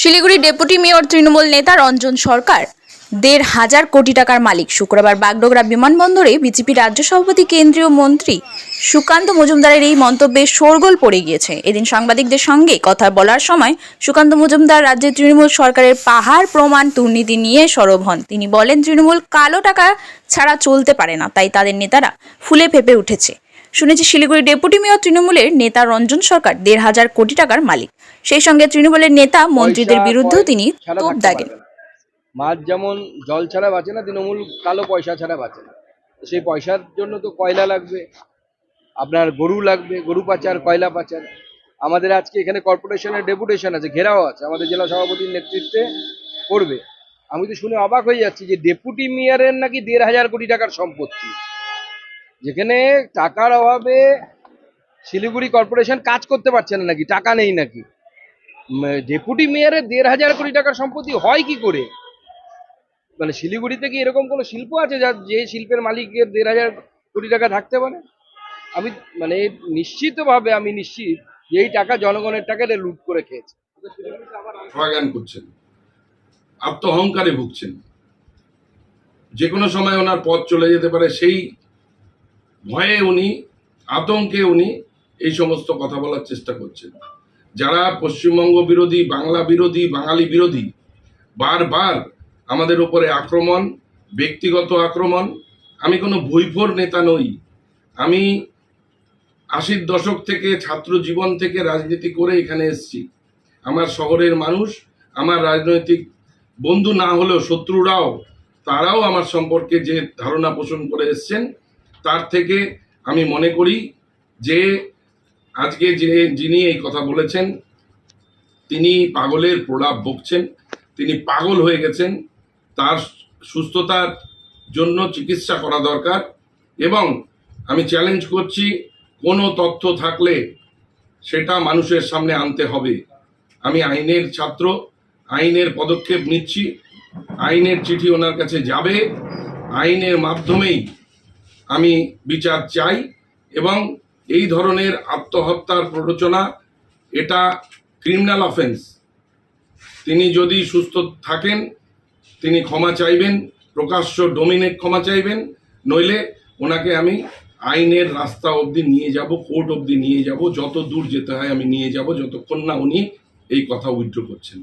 Siliguri deputy mayor Trinamool নেতা রঞ্জন সরকার। দেড় হাজার কোটি টাকার মালিক। শুক্রবার বাগডোগরা বিমানবন্দরে বিজেপি রাজ্য সভাপতি কেন্দ্রীয় মন্ত্রী সুকান্ত মজুমদারের এই মন্তব্যে শোরগোল পড়ে গিয়েছে। এদিন সাংবাদিকদের সঙ্গে কথা বলার সময় সুকান্ত মজুমদার রাজ্যের তৃণমূল সরকারের পাহাড় প্রমাণ দুর্নীতি নিয়ে সরব হন। তিনি বলেন, তৃণমূল কালো টাকা ছাড়া চলতে পারে না, তাই তাদের নেতারা ফুলে ফেপে উঠেছে। শুনেছি শিলিগুড়ি ডেপুটি মেয়র তৃণমূলের নেতা রঞ্জন সরকার দেড় হাজার কোটি টাকার মালিক। সেই সঙ্গে তৃণমূলের নেতা মন্ত্রীদের বিরুদ্ধেও তিনি তোপ দাগেন। মাছ যেমন জল ছাড়া বাঁচে না তৃণমূল কালো পয়সা ছাড়া বাঁচে না। সেই পয়সার জন্য তো কয়লা লাগবে আপনার গরু লাগবে গরু পাচার কয়লা পাচার। আমাদের আজকে এখানে কর্পোরেশনের ডেপুটেশন আছে ঘেরাও আছে আমাদের জেলা সভাপতির নেতৃত্বে করবে। আমি তো শুনে অবাক হয়ে যাচ্ছি যে ডেপুটি মেয়রের নাকি দেড় হাজার কোটি টাকার সম্পত্তি। যেখানে টাকার অভাবে শিলিগুড়ি কর্পোরেশন কাজ করতে পারছে না নাকি, টাকা নেই নাকি? ডেপুটি মেয়রের দেড় হাজার কোটি টাকার সম্পত্তি হয় কি করে? মানে শিলিগুড়িতে কি এরকম কোনো শিল্প আছে যা যে শিল্পের মালিকের দেড় হাজার কোটি টাকা থাকতে পারে? আমি মানে নিশ্চিতভাবে আমি নিশ্চিত যে এই টাকা জনগণের টাকা এটা লুট করে খেয়েছে। জ্ঞান করছেন আত্ম অহংকারে ভুগছেন। যে কোনো সময় ওনার পথ চলে যেতে পারে, সেই ভয়ে উনি, আতঙ্কে উনি এই সমস্ত কথা বলার চেষ্টা করছেন। যারা পশ্চিমবঙ্গ বিরোধী, বাংলা বিরোধী, বাঙালি বিরোধী, বারবার আমাদের উপরে আক্রমণ, ব্যক্তিগত আক্রমণ, আমি কোনো ভৈভোর নেতা নই। আমি আশির দশক থেকে ছাত্র জীবন থেকে রাজনীতি করে এখানে এসেছি। আমার শহরের মানুষ, আমার রাজনৈতিক বন্ধু না হলেও শত্রুরাও, তারাও আমার সম্পর্কে যে ধারণা পোষণ করে এসছেন তার থেকে আমি মনে করি যে আজকে যে যিনি এই কথা বলেছেন, তিনি পাগলের প্রলাপ বকছেন, তিনি পাগল হয়ে গেছেন, তার সুস্থতার জন্য চিকিৎসা করা দরকার এবং আমি চ্যালেঞ্জ করছি কোনো তথ্য থাকলে সেটা মানুষের সামনে আনতে হবে। আমি আইনের ছাত্র, আইনের পদক্ষেপ নিচ্ছি, আইনের চিঠি ওনার কাছে যাবে, আইনের মাধ্যমেই আমি বিচার চাই এবং এই ধরনের আত্মহত্যার প্ররোচনা, এটা ক্রিমিনাল অফেন্স তিনি যদি সুস্থ থাকেন, তিনি ক্ষমা চাইবেন, প্রকাশ্য ডোমিনেট ক্ষমা চাইবেন, নইলে ওনাকে আমি আইনের রাস্তা অবধি নিয়ে যাব, কোর্ট অবধি নিয়ে যাব যত দূর যেতে হয় আমি নিয়ে যাব, যতক্ষণ না উনি এই কথা উইথড্র করছেন।